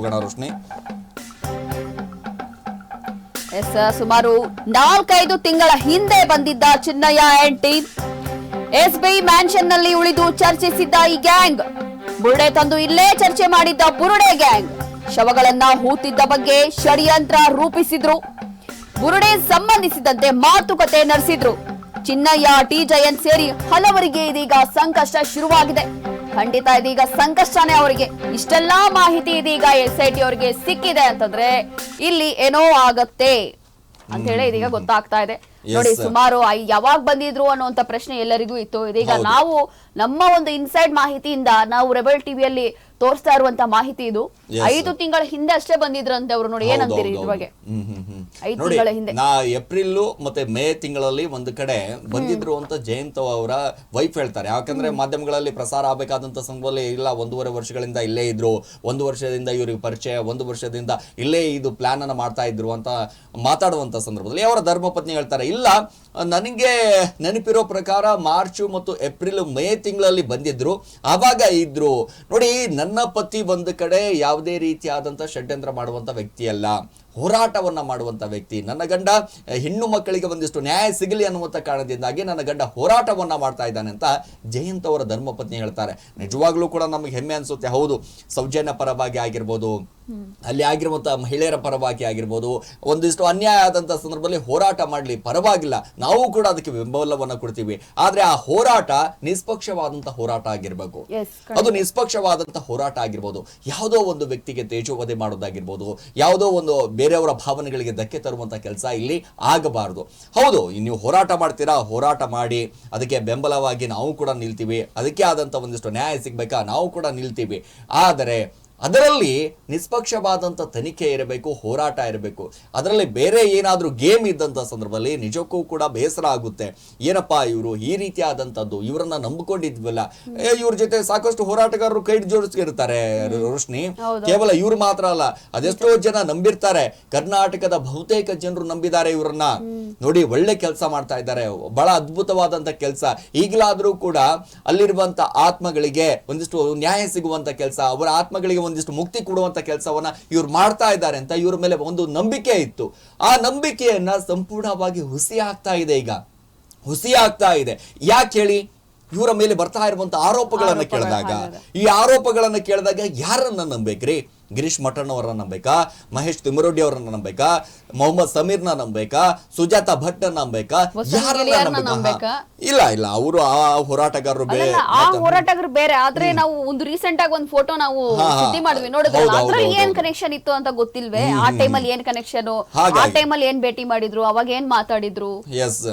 ಹೋಗೋಣ ರೋಶ್ನಿ. ಎಸ್ ಸುಮಾರು ನಾಲ್ಕೈದು ತಿಂಗಳ ಹಿಂದೆ ಬಂದಿದ್ದ ಚಿನ್ನಯ್ಯ ಅಂಡ್ ಟೀಮ್ ಎಸ್ಬಿಐ ಮ್ಯಾನ್ಷನ್ನಲ್ಲಿ ಉಳಿದು ಚರ್ಚಿಸಿದ್ದ ಈ ಗ್ಯಾಂಗ್ ಬುರುಡೆ ತಂದು ಇಲ್ಲೇ ಚರ್ಚೆ ಮಾಡಿದ್ದ ಬುರುಡೆ ಗ್ಯಾಂಗ್ ಶವಗಳನ್ನ ಹೂತಿದ್ದ ಬಗ್ಗೆ ಷಡ್ಯಂತ್ರ ರೂಪಿಸಿದ್ರು. ಬುರುಡೆ ಸಂಬಂಧಿಸಿದಂತೆ ಮಾತುಕತೆ ನಡೆಸಿದ್ರು. ಚಿನ್ನಯ್ಯ, ಟಿ ಜಯಂತ್ ಸೇರಿ ಹಲವರಿಗೆ ಇದೀಗ ಸಂಕಷ್ಟ ಶುರುವಾಗಿದೆ. ಖಂಡಿತ ಇದೀಗ ಸಂಕಷ್ಟನೇ ಅವರಿಗೆ. ಇಷ್ಟೆಲ್ಲಾ ಮಾಹಿತಿ ಇದೀಗ ಎಸ್ ಐ ಟಿ ಅವರಿಗೆ ಸಿಕ್ಕಿದೆ ಅಂತಂದ್ರೆ ಇಲ್ಲಿ ಏನೋ ಆಗತ್ತೆ ಅಂತ ಹೇಳಿ ಇದೀಗ ಗೊತ್ತಾಗ್ತಾ ಇದೆ. ನೋಡಿ ಸುಮಾರು ಯಾವಾಗ ಬಂದಿದ್ರು ಅನ್ನುವಂತ ಪ್ರಶ್ನೆ ಎಲ್ಲರಿಗೂ ಇತ್ತು. ಇದೀಗ ನಾವು ನಮ್ಮ ಒಂದು ಇನ್ಸೈಡ್ ಮಾಹಿತಿಯಿಂದ ನಾವು ರೆಬಲ್ ಟಿವಿಯಲ್ಲಿ ತೋರಿಸ್ತಾ ಇರುವಂತ ಮಾಹಿತಿ ಇದು. ಐದು ತಿಂಗಳ ಹಿಂದೆ ಅಷ್ಟೇ ಬಂದಿದ್ರಂತೆ ಅವರು ನೋಡಿ ಏನಂತೀರಿ ಇದ್ರ ಬಗ್ಗೆ. ಐದು ತಿಂಗಳ ಹಿಂದೆ. ನಾ ಏಪ್ರಿಲ್ ಮತ್ತೆ ಮೇ ತಿಂಗಳಲ್ಲಿ ಒಂದು ಕಡೆ ಬಂದಿದ್ರು ಅಂತ ಜಯಂತ್ ಅವರ ವೈಫ್ ಹೇಳ್ತಾರೆ. ಯಾಕಂದ್ರೆ ಮಾಧ್ಯಮಗಳಲ್ಲಿ ಪ್ರಸಾರ ಆಗಬೇಕಾದಂತ ಸಂದರ್ಭದಲ್ಲಿ ಇಲ್ಲ. ಒಂದೂವರೆ ವರ್ಷಗಳಿಂದ ಇಲ್ಲೇ ಇದ್ರು. ಒಂದು ವರ್ಷದಿಂದ ಇವ್ರಿಗೆ ಪರಿಚಯ ಒಂದು ವರ್ಷದಿಂದ ಇಲ್ಲೇ ಇದು ಪ್ಲಾನ್ ಅನ್ನ ಮಾಡ್ತಾ ಇದ್ರು ಅಂತ ಮಾತಾಡುವಂತ ಸಂದರ್ಭದಲ್ಲಿ ಅವರ ಧರ್ಮಪತ್ನಿ ಹೇಳ್ತಾರೆ. ಇಲ್ಲ. ನನಗೆ ನೆನಪಿರೋ ಪ್ರಕಾರ ಮಾರ್ಚು ಮತ್ತು ಏಪ್ರಿಲ್ ಮೇ ತಿಂಗಳಲ್ಲಿ ಬಂದಿದ್ರು. ಆವಾಗ ಇದ್ರು. ನೋಡಿ, ನನ್ನ ಪತಿ ಒಂದು ಕಡೆ ಯಾವುದೇ ರೀತಿಯಾದಂಥ ಷಡ್ಯಂತ್ರ ಮಾಡುವಂಥ ವ್ಯಕ್ತಿ ಅಲ್ಲ ಹೋರಾಟವನ್ನ ಮಾಡುವಂತ ವ್ಯಕ್ತಿ. ನನ್ನ ಗಂಡ ಹೆಣ್ಣು ಮಕ್ಕಳಿಗೆ ಒಂದಿಷ್ಟು ನ್ಯಾಯ ಸಿಗಲಿ ಅನ್ನುವಂಥ ಕಾರಣದಿಂದಾಗಿ ನನ್ನ ಗಂಡ ಹೋರಾಟವನ್ನ ಮಾಡ್ತಾ ಇದ್ದಾನೆ ಅಂತ ಜಯಂತ್ ಅವರ ಧರ್ಮಪತ್ನಿ ಹೇಳ್ತಾರೆ. ನಿಜವಾಗ್ಲೂ ಕೂಡ ನಮಗೆ ಹೆಮ್ಮೆ ಅನಿಸುತ್ತೆ. ಹೌದು ಸೌಜನ್ಯ ಪರವಾಗಿ ಆಗಿರ್ಬೋದು ಅಲ್ಲಿ ಆಗಿರುವಂಥ ಮಹಿಳೆಯರ ಪರವಾಗಿ ಆಗಿರ್ಬೋದು ಒಂದಿಷ್ಟು ಅನ್ಯಾಯ ಆದಂತ ಸಂದರ್ಭದಲ್ಲಿ ಹೋರಾಟ ಮಾಡಲಿ ಪರವಾಗಿಲ್ಲ. ನಾವು ಕೂಡ ಅದಕ್ಕೆ ಬೆಂಬಲವನ್ನ ಕೊಡ್ತೀವಿ. ಆದರೆ ಆ ಹೋರಾಟ ನಿಷ್ಪಕ್ಷವಾದಂಥ ಹೋರಾಟ ಆಗಿರಬೇಕು. ಅದು ನಿಷ್ಪಕ್ಷವಾದಂಥ ಹೋರಾಟ ಆಗಿರ್ಬೋದು. ಯಾವುದೋ ಒಂದು ವ್ಯಕ್ತಿಗೆ ತೇಜೋವಧೆ ಮಾಡೋದಾಗಿರ್ಬೋದು ಯಾವುದೋ ಒಂದು ಬೇರೆಯವರ ಭಾವನೆಗಳಿಗೆ ಧಕ್ಕೆ ತರುವಂಥ ಕೆಲಸ ಇಲ್ಲಿ ಆಗಬಾರದು. ಹೌದು, ನೀವು ಹೋರಾಟ ಮಾಡ್ತೀರಾ? ಹೋರಾಟ ಮಾಡಿ, ಅದಕ್ಕೆ ಬೆಂಬಲವಾಗಿ ನಾವು ಕೂಡ ನಿಲ್ತೀವಿ. ಅದಕ್ಕೆ ಆದಂಥ ಒಂದಿಷ್ಟು ನ್ಯಾಯ ಸಿಗಬೇಕಾ? ನಾವು ಕೂಡ ನಿಲ್ತೀವಿ. ಆದರೆ ಅದರಲ್ಲಿ ನಿಷ್ಪಕ್ಷವಾದಂಥ ತನಿಖೆ ಇರಬೇಕು ಹೋರಾಟ ಇರಬೇಕು. ಅದರಲ್ಲಿ ಬೇರೆ ಏನಾದರೂ ಗೇಮ್ ಇದ್ದಂಥ ಸಂದರ್ಭದಲ್ಲಿ ನಿಜಕ್ಕೂ ಕೂಡ ಬೇಸರ ಆಗುತ್ತೆ. ಏನಪ್ಪಾ ಇವರು? ಈ ರೀತಿಯಾದಂಥದ್ದು ಇವರನ್ನ ನಂಬಿಕೊಂಡಿದ್ವಲ್ಲ. ಏ, ಇವ್ರ ಜೊತೆ ಸಾಕಷ್ಟು ಹೋರಾಟಗಾರರು ಕೈ ಜೋಡಿಸ್ತಿರ್ತಾರೆ ರೋಶ್ನಿ. ಕೇವಲ ಇವ್ರು ಮಾತ್ರ ಅಲ್ಲ ಅದೆಷ್ಟೋ ಜನ ನಂಬಿರ್ತಾರೆ. ಕರ್ನಾಟಕದ ಬಹುತೇಕ ಜನರು ನಂಬಿದ್ದಾರೆ ಇವರನ್ನ. ನೋಡಿ ಒಳ್ಳೆ ಕೆಲಸ ಮಾಡ್ತಾ ಇದ್ದಾರೆ. ಬಹಳ ಅದ್ಭುತವಾದಂತ ಕೆಲಸ. ಈಗಲಾದರೂ ಕೂಡ ಅಲ್ಲಿರುವಂತ ಆತ್ಮಗಳಿಗೆ ಒಂದಿಷ್ಟು ನ್ಯಾಯ ಸಿಗುವಂತ ಕೆಲಸ. ಅವರ ಆತ್ಮಗಳಿಗೆ ಒಂದಿಷ್ಟು ಮುಕ್ತಿ ಕೊಡುವಂತ ಕೆಲಸವನ್ನ ಇವ್ರು ಮಾಡ್ತಾ ಇದ್ದಾರೆ ಅಂತ ಇವ್ರ ಮೇಲೆ ಒಂದು ನಂಬಿಕೆ ಇತ್ತು. ಆ ನಂಬಿಕೆಯನ್ನ ಸಂಪೂರ್ಣವಾಗಿ ಹುಸಿ ಆಗ್ತಾ ಇದೆ ಈಗ. ಹುಸಿ ಆಗ್ತಾ ಇದೆ. ಯಾಕೆ ಹೇಳಿ? ಇವರ ಮೇಲೆ ಬರ್ತಾ ಇರುವಂತ ಆರೋಪಗಳನ್ನ ಆರೋಪಗಳು ಕೇಳಿದಾಗ. ಈ ಆರೋಪಗಳನ್ನ ಕೇಳಿದಾಗ ಯಾರನ್ನ ನಂಬೇಕ್ರಿ? ಗಿರೀಶ್ ಮಠನ್ ಅವರನ್ನ ನಂಬೇಕಾ ಮಹೇಶ್ ತಿಮರೋಡಿ ಅವರನ್ನ ನಂಬೇಕಾ ಮೊಹಮ್ಮದ್ ಸಮೀರ್ನ ನಂಬೇಕಾ ಸುಜಾತ ಭಟ್ ನಂಬೇಕಾ ನಂಬೇಕಾ? ಇಲ್ಲ ಇಲ್ಲ. ಅವರು ಆ ಹೋರಾಟಗಾರರು ಬೇರೆ ಆ ಹೋರಾಟಗಾರರು ಬೇರೆ. ಆದ್ರೆ ನಾವು ಒಂದು ರೀಸೆಂಟ್ ಆಗಿ ಒಂದು ಫೋಟೋ ನಾವು. ಸುದ್ದಿ ಮಾಡಿದ್ವಿ. ನೋಡಿದ್ರೆ ಅದ್ರಲ್ಲಿ ಏನ್ ಕನೆಕ್ಷನ್ ಇತ್ತು ಅಂತ ಗೊತ್ತಿಲ್ವೇ? ಆ ಟೈಮಲ್ಲಿ ಏನ್ ಕನೆಕ್ಷನ್ ಆ. ಟೈಮಲ್ಲಿ ಏನ್ ಭೇಟಿ ಮಾಡಿದ್ರು? ಅವಾಗ ಏನ್ ಮಾತಾಡಿದ್ರು?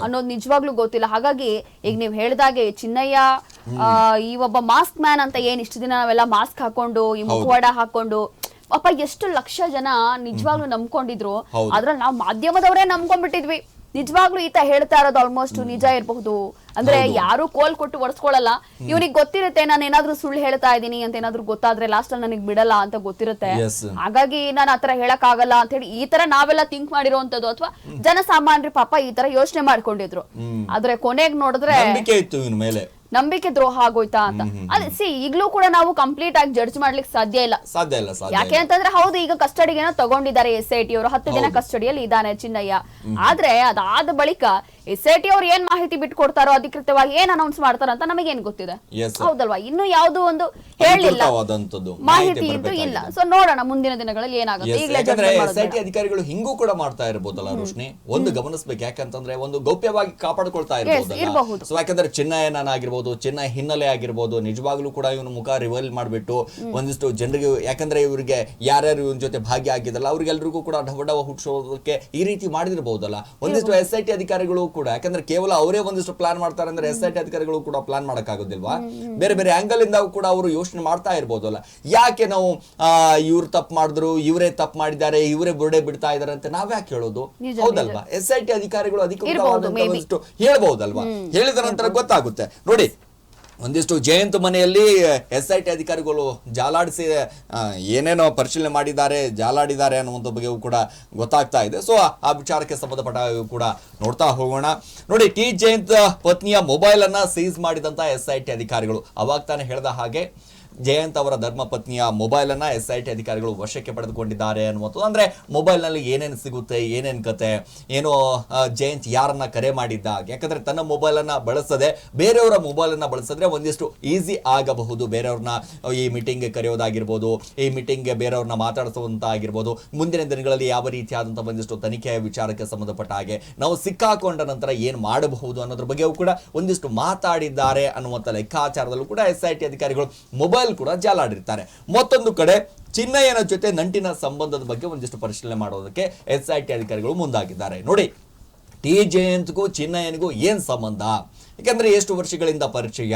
ಅನ್ನೋದು ನಿಜವಾಗ್ಲೂ ಗೊತ್ತಿಲ್ಲ. ಹಾಗಾಗಿ ಈಗ ನೀವ್ ಹೇಳ್ದಾಗೆ ಚಿನ್ನಯ್ಯ ಈ ಒಬ್ಬ ಮಾಸ್ಕ್ ಮ್ಯಾನ್ ಅಂತ ಏನ್ ಇಷ್ಟು ದಿನ ನಾವೆಲ್ಲ ಮಾಸ್ಕ್ ಹಾಕೊಂಡು ಈ ಮುಖವಾಡ ಹಾಕೊಂಡು ಪಾಪ ಎಷ್ಟು ಲಕ್ಷ ಜನ ನಿಜವಾಗ್ಲೂ ನಂಬ್ಕೊಂಡಿದ್ರು. ಅದ್ರಲ್ಲಿ ನಾವು ಮಾಧ್ಯಮದವರೇ ನಂಬ್ಕೊಂಡ್ಬಿಟ್ಟಿದ್ವಿ. ನಿಜವಾಗ್ಲೂ ಈತ ಹೇಳ್ತಾ ಇರೋದು ಆಲ್ಮೋಸ್ಟ್ ನಿಜ ಇರಬಹುದು. ಅಂದ್ರೆ ಯಾರು ಕೋಲ್ ಕೊಟ್ಟು ಒಡ್ಸ್ಕೊಳಲ್ಲ ಇವನಿಗೆ ಗೊತ್ತಿರುತ್ತೆ ನಾನು ಏನಾದ್ರೂ ಸುಳ್ಳು ಹೇಳ್ತಾ ಇದ್ದೀನಿ ಅಂತ ಏನಾದ್ರೂ ಗೊತ್ತಾದ್ರೆ ಲಾಸ್ಟ್ ಅಲ್ಲಿ ನನಗೆ ಬಿಡಲ್ಲ ಅಂತ ಗೊತ್ತಿರುತ್ತೆ. ಹಾಗಾಗಿ ನಾನು ಆತರ ಹೇಳಕ್ ಆಗಲ್ಲ ಅಂತ ಹೇಳಿ ಈ ತರ ನಾವೆಲ್ಲ ಥಿಂಕ್ ಮಾಡಿರೋಂಥದ್ದು ಅಥವಾ ಜನಸಾಮಾನ್ಯರು ಪಾಪ ಈ ತರ ಯೋಚನೆ ಮಾಡ್ಕೊಂಡಿದ್ರು. ಆದ್ರೆ ಕೊನೆಗ್ ನೋಡಿದ್ರೆ ನಂಬಿಕೆ ದ್ರೋಹ ಆಗೋಯ್ತಾ ಅಂತ. ಅದೇ ಸಿ ಈಗ್ಲೂ ಕೂಡ ನಾವು ಕಂಪ್ಲೀಟ್ ಆಗಿ ಜಡ್ಜ್ ಮಾಡ್ಲಿಕ್ಕೆ ಸಾಧ್ಯ ಇಲ್ಲ. ಸಾಧ್ಯ ಇಲ್ಲ ಸಾಧ್ಯ ಯಾಕೆ ಅಂತಂದ್ರೆ ಹೌದು ಈಗ ಕಸ್ಟಡಿಗೆ ತಗೊಂಡಿದ್ದಾರೆ ಎಸ್ ಐ ಟಿ ಅವರು. ಹತ್ತು ದಿನ ಕಸ್ಟಡಿಯಲ್ಲಿ ಇದ್ದಾನೆ ಚಿನ್ನಯ್ಯ. ಆದ್ರೆ ಅದಾದ ಬಳಿಕ ಎಸ್ ಐ ಟಿ ಅವ್ರು ಏನ್ ಮಾಹಿತಿ ಬಿಟ್ಕೊಡ್ತಾರೋ ಅಧಿಕೃತವಾಗಿ ಏನ್ ಅನೌನ್ಸ್ ಮಾಡ್ತಾರೋ ಅಂತ ನಮಗೇನ್ ಗೊತ್ತಿದೆ? ಹೌದಲ್ವಾ? ಇನ್ನು ಯಾವ್ದು ಒಂದು ಹೇಳಿಲ್ಲ. ಮಾಹಿತಿ ಅಂತೂ. ಇಲ್ಲ. ಸೊ ನೋಡೋಣ ಮುಂದಿನ ದಿನಗಳಲ್ಲಿ ಏನಾಗುತ್ತೆ. ಈಗಲೇ ಅಧಿಕಾರಿಗಳು ಹಿಂಗೂ ಕೂಡ ಮಾಡ್ತಾ ಇರ್ಬೋದಲ್ಲ ರೋಶ್ನಿ? ಒಂದು ಗಮನಿಸ್ಬೇಕು. ಯಾಕಂತಂದ್ರೆ ಒಂದು ಗೌಪ್ಯವಾಗಿ ಕಾಪಾಡ್ಕೊಳ್ತಾ ಇರಬಹುದು. ಯಾಕಂದ್ರೆ ಸೊ ಯಾಕಂದ್ರೆ ಚಿನ್ನಯನಾಗಿರ್ಬೋದು ಚಿನ್ನ ಹಿನ್ನೆಲೆ ಆಗಿರ್ಬೋದು ನಿಜವಾಗ್ಲೂ ಕೂಡ ಇವನು ಮುಖ ರಿವೈಲ್ ಮಾಡ್ಬಿಟ್ಟು ಒಂದಿಷ್ಟು ಜನರಿಗೆ ಯಾಕಂದ್ರೆ ಇವರಿಗೆ ಯಾರ್ಯಾರು ಇವನ್ ಜೊತೆ ಭಾಗಿಯಾಗಿದ್ದಲ್ಲ ಅವ್ರಿಗೆಲ್ಲರಿಗೂ ಕೂಡ ಡವ ಡವ ಹುಟ್ಟಿಸೋದಕ್ಕೆ ಈ ರೀತಿ ಮಾಡಿದಿರಬಹುದಲ್ಲ ಒಂದಿಷ್ಟು ಎಸ್ ಐ ಟಿ ಅಧಿಕಾರಿಗಳು ಕೂಡ. ಯಾಕಂದ್ರೆ ಕೇವಲ ಅವರೇ ಒಂದಿಷ್ಟು ಪ್ಲಾನ್ ಮಾಡ್ತಾರೆ ಅಂದ್ರೆ ಎಸ್ ಐ ಟಿ ಅಧಿಕಾರಿಗಳು ಕೂಡ ಪ್ಲಾನ್ ಮಾಡಕ್ಕಾಗೋದಿಲ್ವಾ? ಬೇರೆ ಬೇರೆ ಆಂಗಲ್ ಇಂದ ಕೂಡ ಅವರು ಯೋಚನೆ ಮಾಡ್ತಾ ಇರ್ಬೋದಲ್ಲ ಯಾಕೆ ನಾವು ಇವ್ರು ತಪ್ಪು ಮಾಡಿದ್ರು ಇವರೇ ತಪ್ಪು ಮಾಡಿದ್ದಾರೆ ಇವರೇ ಬುರುಡೆ ಬಿಡ್ತಾ ಇದಾರೆ ಅಂತ ನಾವ್ ಯಾಕೆ ಹೇಳೋದು? ಹೌದಲ್ವಾ ಎಸ್ ಐ ಟಿ ಅಧಿಕಾರಿಗಳು ಅಧಿಕೃತವಾದಂತ ಹೇಳ್ಬಹುದಲ್ವಾ ಹೇಳಿದ ನಂತರ ಗೊತ್ತಾಗುತ್ತೆ. ನೋಡಿ ಒಂದಿಷ್ಟು ಜಯಂತ್ ಮನೆಯಲ್ಲಿ ಎಸ್ ಐ ಟಿ ಅಧಿಕಾರಿಗಳು ಜಾಲಾಡಿಸಿ ಏನೇನೋ ಪರಿಶೀಲನೆ ಮಾಡಿದ್ದಾರೆ, ಜಾಲಾಡಿದ್ದಾರೆ ಅನ್ನುವಂಥ ಬಗ್ಗೆಯೂ ಕೂಡ ಗೊತ್ತಾಗ್ತಾ ಇದೆ. ಸೊ ಆ ವಿಚಾರಕ್ಕೆ ಸಂಬಂಧಪಟ್ಟ ಕೂಡ ನೋಡ್ತಾ ಹೋಗೋಣ. ನೋಡಿ, ಟಿ ಜಯಂತ್ ಪತ್ನಿಯ ಮೊಬೈಲನ್ನು ಸೀಸ್ ಮಾಡಿದಂಥ ಎಸ್ ಐ ಟಿ ಅಧಿಕಾರಿಗಳು. ಅವಾಗ ತಾನೇ ಹೇಳಿದ ಹಾಗೆ ಜಯಂತ್ ಅವರ ಧರ್ಮಪತ್ನಿಯ ಮೊಬೈಲ್ ಅನ್ನ ಎಸ್ ಐ ಟಿ ಅಧಿಕಾರಿಗಳು ವಶಕ್ಕೆ ಪಡೆದುಕೊಂಡಿದ್ದಾರೆ ಅನ್ನುವಂಥದ್ದು. ಅಂದ್ರೆ ಮೊಬೈಲ್ನಲ್ಲಿ ಏನೇನು ಸಿಗುತ್ತೆ, ಏನೇನು ಕತೆ, ಏನೋ ಜಯಂತ್ ಯಾರನ್ನ ಕರೆ ಮಾಡಿದ್ದ, ಯಾಕಂದ್ರೆ ತನ್ನ ಮೊಬೈಲ್ ಅನ್ನ ಬಳಸದೆ, ಬೇರೆಯವರ ಮೊಬೈಲ್ ಅನ್ನ ಬಳಸಿದ್ರೆ ಒಂದಿಷ್ಟು ಈಸಿ ಆಗಬಹುದು. ಬೇರೆಯವ್ರನ್ನ ಈ ಮೀಟಿಂಗ್ ಕರೆಯೋದಾಗಿರ್ಬೋದು, ಈ ಮೀಟಿಂಗ್ ಬೇರೆಯವ್ರನ್ನ ಮಾತಾಡಿಸುವಂತ ಆಗಿರ್ಬೋದು ಮುಂದಿನ ದಿನಗಳಲ್ಲಿ ಯಾವ ರೀತಿಯಾದಂತಹ ಒಂದಿಷ್ಟು ತನಿಖೆಯ ವಿಚಾರಕ್ಕೆ ಸಂಬಂಧಪಟ್ಟ ಹಾಗೆ ನಾವು ಸಿಕ್ಕಾಕೊಂಡ ನಂತರ ಏನು ಮಾಡಬಹುದು ಅನ್ನೋದ್ರ ಬಗ್ಗೆಯೂ ಕೂಡ ಒಂದಿಷ್ಟು ಮಾತಾಡಿದ್ದಾರೆ ಅನ್ನುವಂಥ ಲೆಕ್ಕಾಚಾರದಲ್ಲೂ ಕೂಡ ಎಸ್ ಐ ಟಿ ಅಧಿಕಾರಿಗಳು ಮೊಬೈಲ್ ಕೂಡ ಜಾಲಾಡಿರ್ತಾರೆ. ಮತ್ತೊಂದು ಕಡೆ ಚಿನ್ನಯ್ಯನ ಜೊತೆ ನಂಟಿನ ಸಂಬಂಧದ ಬಗ್ಗೆ ಒಂದಿಷ್ಟು ಪರಿಶೀಲನೆ ಮಾಡೋದಕ್ಕೆ ಎಸ್ ಐ ಟಿ ಅಧಿಕಾರಿಗಳು ಮುಂದಾಗಿದ್ದಾರೆ. ನೋಡಿ, ಟಿ ಜಯಂತ್ಗೂ ಚಿನ್ನಯ್ಯನಿಗೂ ಏನ್ ಸಂಬಂಧ? ಯಾಕಂದ್ರೆ ಎಷ್ಟು ವರ್ಷಗಳಿಂದ ಪರಿಚಯ,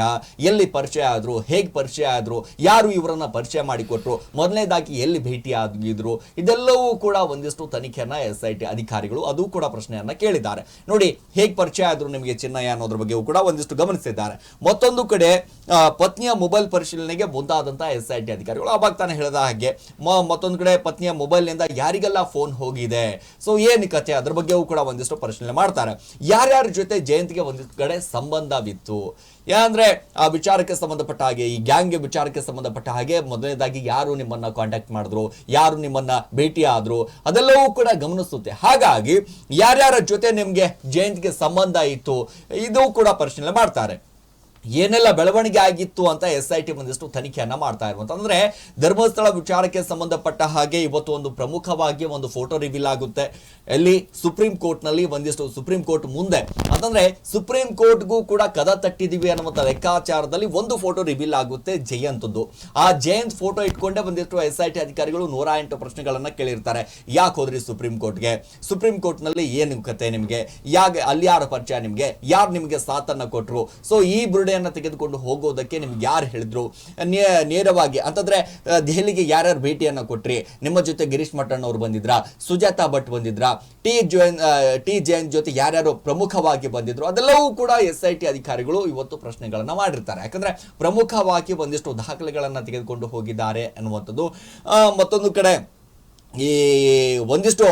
ಎಲ್ಲಿ ಪರಿಚಯ ಆದ್ರು, ಹೇಗೆ ಪರಿಚಯ ಆದ್ರು, ಯಾರು ಇವರನ್ನ ಪರಿಚಯ ಮಾಡಿಕೊಟ್ರು ಮೊದಲನೇದಾಗಿ ಎಲ್ಲಿ ಭೇಟಿ ಆಗಿದ್ರು, ಇದೆಲ್ಲವೂ ಕೂಡ ಒಂದಿಷ್ಟು ತನಿಖೆಯನ್ನ ಎಸ್ ಐ ಟಿ ಅಧಿಕಾರಿಗಳು ಅದು ಕೂಡ ಪ್ರಶ್ನೆಯನ್ನ ಕೇಳಿದ್ದಾರೆ. ನೋಡಿ, ಹೇಗೆ ಪರಿಚಯ ಆದ್ರು ನಿಮಗೆ ಚಿನ್ನಯ್ಯ ಅನ್ನೋದ್ರ ಬಗ್ಗೆಯೂ ಕೂಡ ಒಂದಿಷ್ಟು ಗಮನಿಸಿದ್ದಾರೆ. ಮತ್ತೊಂದು ಕಡೆ ಪತ್ನಿಯ ಮೊಬೈಲ್ ಪರಿಶೀಲನೆಗೆ ಮುಂದಾದಂತಹ ಎಸ್ ಐ ಟಿ ಅಧಿಕಾರಿಗಳು ಅವಾಗ ತಾನೇ ಹೇಳಿದ ಹಾಗೆ ಮತ್ತೊಂದು ಕಡೆ ಪತ್ನಿಯ ಮೊಬೈಲ್ನಿಂದ ಯಾರಿಗೆಲ್ಲ ಫೋನ್ ಹೋಗಿದೆ, ಸೊ ಏನು ಕಥೆ ಅದ್ರ ಬಗ್ಗೆಯೂ ಕೂಡ ಒಂದಿಷ್ಟು ಪರಿಶೀಲನೆ ಮಾಡ್ತಾರೆ. ಯಾರ್ಯಾರ ಜೊತೆ ಜಯಂತಿಗೆ ಒಂದಿಷ್ಟು ಕಡೆ ಸಂಬಂಧವಿತ್ತು ಯಾಕಂದ್ರೆ ಆ ವಿಚಾರಕ್ಕೆ ಸಂಬಂಧಪಟ್ಟ ಹಾಗೆ, ಈ ಗ್ಯಾಂಗ್ ವಿಚಾರಕ್ಕೆ ಸಂಬಂಧಪಟ್ಟ ಹಾಗೆ, ಮೊದಲನೇದಾಗಿ ಯಾರು ನಿಮ್ಮನ್ನ ಕಾಂಟ್ಯಾಕ್ಟ್ ಮಾಡಿದ್ರು, ಯಾರು ನಿಮ್ಮನ್ನ ಭೇಟಿ ಆದ್ರು, ಅದೆಲ್ಲವೂ ಕೂಡ ಗಮನಿಸುತ್ತೆ. ಹಾಗಾಗಿ, ಯಾರ್ಯಾರ ಜೊತೆ ನಿಮಗೆ ಜಯಂತಿಗೆ ಸಂಬಂಧ ಇತ್ತು, ಇದು ಕೂಡ ಪರಿಶೀಲನೆ ಮಾಡ್ತಾರೆ. ಏನೆಲ್ಲ ಬೆಳವಣಿಗೆ ಆಗಿತ್ತು ಅಂತ ಎಸ್ ಐ ಟಿ ಒಂದಿಷ್ಟು ತನಿಖೆಯನ್ನ ಮಾಡ್ತಾ ಇರುವಂತ ಅಂದ್ರೆ ಧರ್ಮಸ್ಥಳ ವಿಚಾರಕ್ಕೆ ಸಂಬಂಧಪಟ್ಟ ಹಾಗೆ ಇವತ್ತು ಒಂದು ಪ್ರಮುಖವಾಗಿ ಒಂದು ಫೋಟೋ ರಿವೀಲ್ ಆಗುತ್ತೆ. ಎಲ್ಲಿ? ಸುಪ್ರೀಂ ಕೋರ್ಟ್ನಲ್ಲಿ ಒಂದಿಷ್ಟು ಸುಪ್ರೀಂ ಕೋರ್ಟ್ ಮುಂದೆ. ಅಂತಂದ್ರೆ ಸುಪ್ರೀಂ ಕೋರ್ಟ್ಗೂ ಕೂಡ ಕದ ತಟ್ಟಿದೀವಿ ಅನ್ನುವಂಥ ಲೆಕ್ಕಾಚಾರದಲ್ಲಿ ಒಂದು ಫೋಟೋ ರಿವೀಲ್ ಆಗುತ್ತೆ ಜಯಂತದ್ದು ಆ ಜಯಂತ್ ಫೋಟೋ ಇಟ್ಕೊಂಡೇ ಒಂದಿಷ್ಟು ಎಸ್ ಐ ಟಿ ಅಧಿಕಾರಿಗಳು ನೂರ ಎಂಟು ಪ್ರಶ್ನೆಗಳನ್ನ ಕೇಳಿರ್ತಾರೆ. ಯಾಕೆ ಹೋದ್ರಿ ಸುಪ್ರೀಂ ಕೋರ್ಟ್ಗೆ ಸುಪ್ರೀಂ ಕೋರ್ಟ್ನಲ್ಲಿ ಏನು ಕತೆ ನಿಮ್ಗೆ? ಯಾಕೆ ಅಲ್ಲಿ ಯಾರ ಪರಿಚಯ ನಿಮ್ಗೆ? ಯಾರು ನಿಮ್ಗೆ ಸಾಥನ್ನ ಕೊಟ್ರು? ಸೊ ಈ ಬುರುಡೆಯನ್ನ ತೆಗೆದುಕೊಂಡು ಹೋಗೋದಕ್ಕೆ ನಿಮ್ಗೆ ಯಾರು ಹೇಳಿದ್ರು? ನೇರವಾಗಿ, ಅಂತಂದ್ರೆ ದೆಹಲಿಗೆ ಯಾರ್ಯಾರು ಭೇಟಿಯನ್ನು ಕೊಟ್ರಿ? ನಿಮ್ಮ ಜೊತೆ ಗಿರೀಶ್ ಮಟ್ಟಣ್ಣ ಅವರು ಬಂದಿದ್ರಾ? ಸುಜಾತಾ ಭಟ್ ಬಂದಿದ್ರ? ಟಿ ಜೈನ್ ಟಿ ಜೈನ್ ಜೊತೆ ಯಾರ್ಯಾರು ಪ್ರಮುಖವಾಗಿ ಬಂದಿದ್ರು? ಅದೆಲ್ಲವೂ ಕೂಡ ಎಸ್ ಐ ಟಿ ಅಧಿಕಾರಿಗಳು ಇವತ್ತು ಪ್ರಶ್ನೆಗಳನ್ನು ಮಾಡಿರ್ತಾರೆ. ಯಾಕಂದ್ರೆ, ಪ್ರಮುಖವಾಗಿ ಒಂದಿಷ್ಟು ದಾಖಲೆಗಳನ್ನು ತೆಗೆದುಕೊಂಡು ಹೋಗಿದ್ದಾರೆ ಅನ್ನುವಂಥದ್ದು. ಮತ್ತೊಂದು ಕಡೆ ಈ ಒಂದಿಷ್ಟು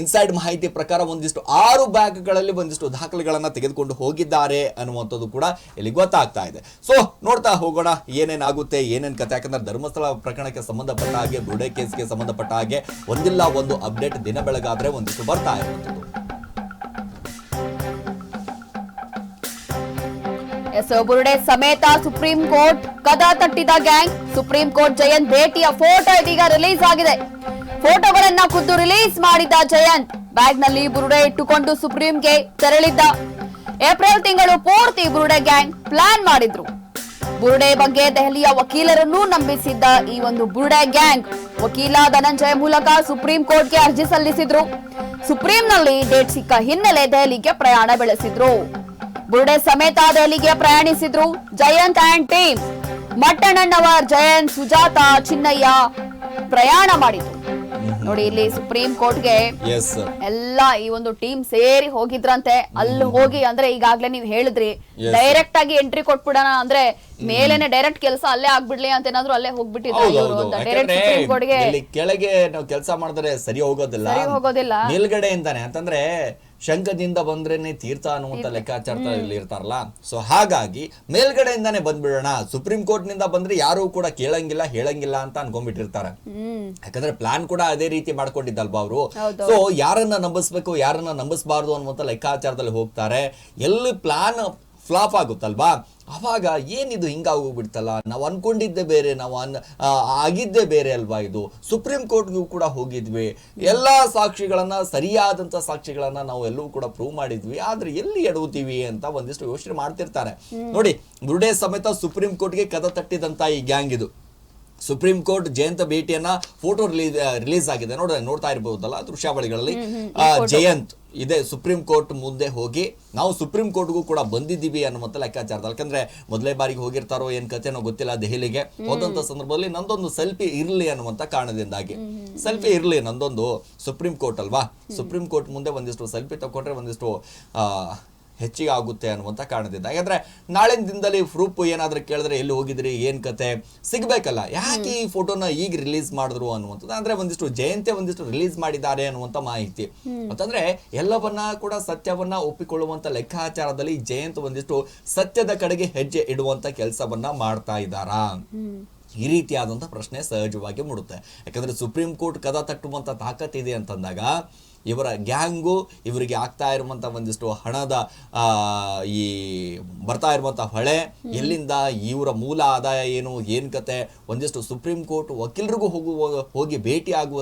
ಇನ್ಸೈಡ್ ಮಾಹಿತಿ ಪ್ರಕಾರ ಒಂದಿಷ್ಟು ಆರು ಬ್ಯಾಗ್ಗಳಲ್ಲಿ ಒಂದಿಷ್ಟು ದಾಖಲೆಗಳನ್ನು ತೆಗೆದುಕೊಂಡು ಹೋಗಿದ್ದಾರೆ ಅನ್ನುವಂಥದ್ದು ಕೂಡ ಇಲ್ಲಿ ಗೊತ್ತಾಗ್ತಾ ಇದೆ. ಸೊ ನೋಡ್ತಾ ಹೋಗೋಣ, ಏನೇನಾಗುತ್ತೆ, ಏನೇನು ಕತೆ? ಯಾಕಂದ್ರೆ ಧರ್ಮಸ್ಥಳ ಪ್ರಕರಣಕ್ಕೆ ಸಂಬಂಧಪಟ್ಟ ಹಾಗೆ ಗುಡೆ ಕೇಸ್ಗೆ ಸಂಬಂಧಪಟ್ಟ ಹಾಗೆ ಒಂದಿಲ್ಲ ಒಂದು ಅಪ್ಡೇಟ್ ದಿನ ಬೆಳಗಾದ್ರೆ ಒಂದಿಷ್ಟು ಬರ್ತಾ ಇರುವಂಥದ್ದು. ಬುರುಡೆ ಸಮೇತ ಸುಪ್ರೀಂ ಕೋರ್ಟ್ ಕದ ತಟ್ಟಿದ ಗ್ಯಾಂಗ್ ಸುಪ್ರೀಂ ಕೋರ್ಟ್ ಜಯಂತ್ ಭೇಟಿಯ ಫೋಟೋ ಇದೀಗ ರಿಲೀಸ್ ಆಗಿದೆ. ಫೋಟೋಗಳನ್ನ ಖುದ್ದು ರಿಲೀಸ್ ಮಾಡಿದ ಜಯಂತ್. ಬ್ಯಾಗ್ನಲ್ಲಿ ಬುರುಡೆ ಇಟ್ಟುಕೊಂಡು ಸುಪ್ರೀಂಗೆ ತೆರಳಿದ್ದ. ಏಪ್ರಿಲ್ ತಿಂಗಳು ಪೂರ್ತಿ ಬುರುಡೆ ಗ್ಯಾಂಗ್ ಪ್ಲಾನ್ ಮಾಡಿದ್ರು. ಬುರುಡೆ ಬಗ್ಗೆ ದೆಹಲಿಯ ವಕೀಲರನ್ನೂ ನಂಬಿಸಿದ್ದ ಈ ಒಂದು ಬುರುಡೆ ಗ್ಯಾಂಗ್ ವಕೀಲ ಧನಂಜಯ ಮೂಲಕ ಸುಪ್ರೀಂ ಕೋರ್ಟ್ಗೆ ಅರ್ಜಿ ಸಲ್ಲಿಸಿದ್ರು. ಸುಪ್ರೀಂನಲ್ಲಿ ಡೇಟ್ ಸಿಕ್ಕ ಹಿನ್ನೆಲೆ ದೆಹಲಿಗೆ ಪ್ರಯಾಣ ಬೆಳೆಸಿದ್ರು. ಬುರುಡೆ ಸಮೇತ ದೆಹಲಿಗೆ ಪ್ರಯಾಣಿಸಿದ್ರು ಜಯಂತ್ ಅಂಡ್ ಟೀಮ್. ಮಟ್ಟಣ್ಣನವರ್ ಜಯಂತ್ ಸುಜಾತ ಚಿನ್ನಯ್ಯ ಪ್ರಯಾಣ ಮಾಡಿದ್ರು. ನೋಡಿ ಇಲ್ಲಿ ಸುಪ್ರೀಂ ಕೋರ್ಟ್ಗೆ ಎಸ್ ಎಲ್ಲ ಈ ಒಂದು ಟೀಮ್ ಸೇರಿ ಹೋಗಿದ್ರಂತೆ. ಅಲ್ಲಿ ಹೋಗಿ ಅಂದ್ರೆ ಈಗಾಗ್ಲೇ ನೀವ್ ಹೇಳಿದ್ರಿ. ಡೈರೆಕ್ಟ್ ಆಗಿ ಎಂಟ್ರಿ ಕೊಟ್ಬಿಡೋಣ ಅಂದ್ರೆ ಮೇಲೇನೆ ಡೈರೆಕ್ಟ್ ಕೆಲಸ ಅಲ್ಲೇ ಆಗ್ಬಿಡ್ಲಿ ಅಂತ. ಏನಾದ್ರು ಅಲ್ಲೇ ಹೋಗ್ಬಿಟ್ಟಿದ್ರು ಕೆಳಗೆ ನಾವು ಕೆಲಸ ಮಾಡಿದ್ರೆ ಸರಿ ಹೋಗೋದಿಲ್ಲ. ಹೋಗೋದಿಲ್ಲ. ಮೇಲ್ಗಡೆಯಿಂದಾನೆ ಅಂತಂದ್ರೆ ಶಂಖದಿಂದ ಬಂದ್ರೇನೆ ತೀರ್ಥ ಅನ್ನುವಂತ ಲೆಕ್ಕಾಚಾರದಲ್ಲಿ ಇರ್ತಾರಲ್ಲ? ಸೊ ಹಾಗಾಗಿ ಮೇಲ್ಗಡೆಯಿಂದಾನೆ ಬಂದ್ಬಿಡೋಣ. ಸುಪ್ರೀಂ ಕೋರ್ಟ್ನಿಂದ ಬಂದ್ರೆ ಯಾರು ಕೂಡ ಕೇಳಂಗಿಲ್ಲ ಹೇಳಂಗಿಲ್ಲ ಅಂತ ಅನ್ಕೊಂಡ್ಬಿಟ್ಟಿರ್ತಾರೆ. ಯಾಕಂದ್ರೆ ಪ್ಲಾನ್ ಕೂಡ ಅದೇ ರೀತಿ ಮಾಡ್ಕೊಂಡಿದ್ದಲ್ವಾ ಅವರು. ಸೊ ಯಾರನ್ನ ನಂಬಿಸ್ಬೇಕು ಯಾರನ್ನ ನಂಬಿಸಬಾರ್ದು ಅನ್ನುವಂತ ಲೆಕ್ಕಾಚಾರದಲ್ಲಿ ಹೋಗ್ತಾರೆ. ಎಲ್ಲಿ ಪ್ಲಾನ್ ಫ್ಲಾಪ್ ಆಗುತ್ತಲ್ವಾ? ಅವಾಗ ಏನಿದು ಹಿಂಗಾಗೋಗ್ಬಿಡ್ತಲ್ಲ ನಾವು ಅನ್ಕೊಂಡಿದ್ದೆ ಬೇರೆ ನಾವು ಅನ್ ಆಗಿದ್ದೆ ಬೇರೆ ಅಲ್ವಾ ಇದು? ಸುಪ್ರೀಂ ಕೋರ್ಟ್ಗೂ ಕೂಡ ಹೋಗಿದ್ವಿ. ಎಲ್ಲಾ ಸಾಕ್ಷಿಗಳನ್ನ ಸರಿಯಾದಂಥ ಸಾಕ್ಷಿಗಳನ್ನ ನಾವು ಎಲ್ಲವೂ ಕೂಡ ಪ್ರೂವ್ ಮಾಡಿದ್ವಿ. ಆದ್ರೆ ಎಲ್ಲಿ ಎಡವುತ್ತೀವಿ ಅಂತ ಒಂದಿಷ್ಟು ಯೋಚನೆ ಮಾಡ್ತಿರ್ತಾರೆ. ನೋಡಿ ಬುರುಡೆ ಸಮೇತ ಸುಪ್ರೀಂ ಕೋರ್ಟ್ಗೆ ಕದ ತಟ್ಟಿದಂತ ಈ ಗ್ಯಾಂಗ್ ಇದು. ಸುಪ್ರೀಂ ಕೋರ್ಟ್ ಜಯಂತ ಭೇಟಿಯನ್ನ ಫೋಟೋ ರಿಲೀಸ್ ರಿಲೀಸ್ ಆಗಿದೆ. ನೋಡ ನೋಡ್ತಾ ಇರಬಹುದಲ್ಲ ದೃಶ್ಯಾವಳಿಗಳಲ್ಲಿ. ಜಯಂತ್. ಇದೆ ಸುಪ್ರೀಂ ಕೋರ್ಟ್ ಮುಂದೆ ಹೋಗಿ ನಾವು ಸುಪ್ರೀಂ ಕೋರ್ಟ್ಗೂ ಕೂಡ ಬಂದಿದ್ದೀವಿ ಅನ್ನುವಂಥ ಲೆಕ್ಕಾಚಾರದ ಯಾಕಂದ್ರೆ ಮೊದಲೇ ಬಾರಿಗೆ ಹೋಗಿರ್ತಾರೋ ಏನ್ ಕಥೆನೋ ಗೊತ್ತಿಲ್ಲ ದೆಹಲಿಗೆ. ಹೋದಂಥ ಸಂದರ್ಭದಲ್ಲಿ ನಂದೊಂದು ಸೆಲ್ಫಿ ಇರ್ಲಿ ಅನ್ನುವಂತ ಕಾರಣದಿಂದಾಗಿ. ಸೆಲ್ಫಿ ಇರ್ಲಿ ನಂದೊಂದು ಸುಪ್ರೀಂ ಕೋರ್ಟ್ ಅಲ್ವಾ? ಸುಪ್ರೀಂ ಕೋರ್ಟ್ ಮುಂದೆ ಒಂದಿಷ್ಟು ಸೆಲ್ಫಿ ತಗೊಂಡ್ರೆ ಒಂದಿಷ್ಟು ಹೆಚ್ಚಿಗೆ ಆಗುತ್ತೆ ಅನ್ನುವಂಥ ಕಾರಣದಿಂದ. ಯಾಕಂದರೆ ನಾಳಿನ ದಿನದಲ್ಲಿ ಪ್ರೂಫ್ ಏನಾದ್ರೂ ಕೇಳಿದ್ರೆ ಎಲ್ಲಿ ಹೋಗಿದ್ರಿ ಏನು ಕತೆ? ಸಿಗಬೇಕಲ್ಲ. ಯಾಕೆ ಈ ಫೋಟೋನ ಈಗ ರಿಲೀಸ್ ಮಾಡಿದ್ರು ಅನ್ನುವಂಥದ್ದು? ಅಂದರೆ ಒಂದಿಷ್ಟು ಜಯಂತಿ ಒಂದಿಷ್ಟು ರಿಲೀಸ್ ಮಾಡಿದ್ದಾರೆ ಅನ್ನುವಂಥ ಮಾಹಿತಿ. ಅಂತಂದ್ರೆ ಎಲ್ಲವನ್ನ ಕೂಡ ಸತ್ಯವನ್ನ ಒಪ್ಪಿಕೊಳ್ಳುವಂತ ಲೆಕ್ಕಾಚಾರದಲ್ಲಿ ಜಯಂತ್ ಒಂದಿಷ್ಟು ಸತ್ಯದ ಕಡೆಗೆ ಹೆಜ್ಜೆ ಇಡುವಂಥ ಕೆಲಸವನ್ನ ಮಾಡ್ತಾ ಇದ್ದಾರಾ? ಈ ರೀತಿಯಾದಂಥ ಪ್ರಶ್ನೆ ಸಹಜವಾಗಿ ಮೂಡುತ್ತೆ. ಯಾಕಂದರೆ ಸುಪ್ರೀಂ ಕೋರ್ಟ್ ಕದ ತಟ್ಟುವಂಥ ತಾಕತ್ತಿದೆ ಅಂತಂದಾಗ ಇವರ ಗ್ಯಾಂಗು ಇವರಿಗೆ ಆಗ್ತಾ ಇರುವಂಥ ಒಂದಿಷ್ಟು ಹಣದ ಈ ಬರ್ತಾ ಇರುವಂಥ ಹೊಳೆ, ಎಲ್ಲಿಂದ ಇವರ ಮೂಲ ಆದಾಯ ಏನು ಏನು ಕತೆ, ಒಂದಿಷ್ಟು ಸುಪ್ರೀಂ ಕೋರ್ಟ್ ವಕೀಲರಿಗೂ ಹೋಗುವ, ಹೋಗಿ ಭೇಟಿ ಆಗುವ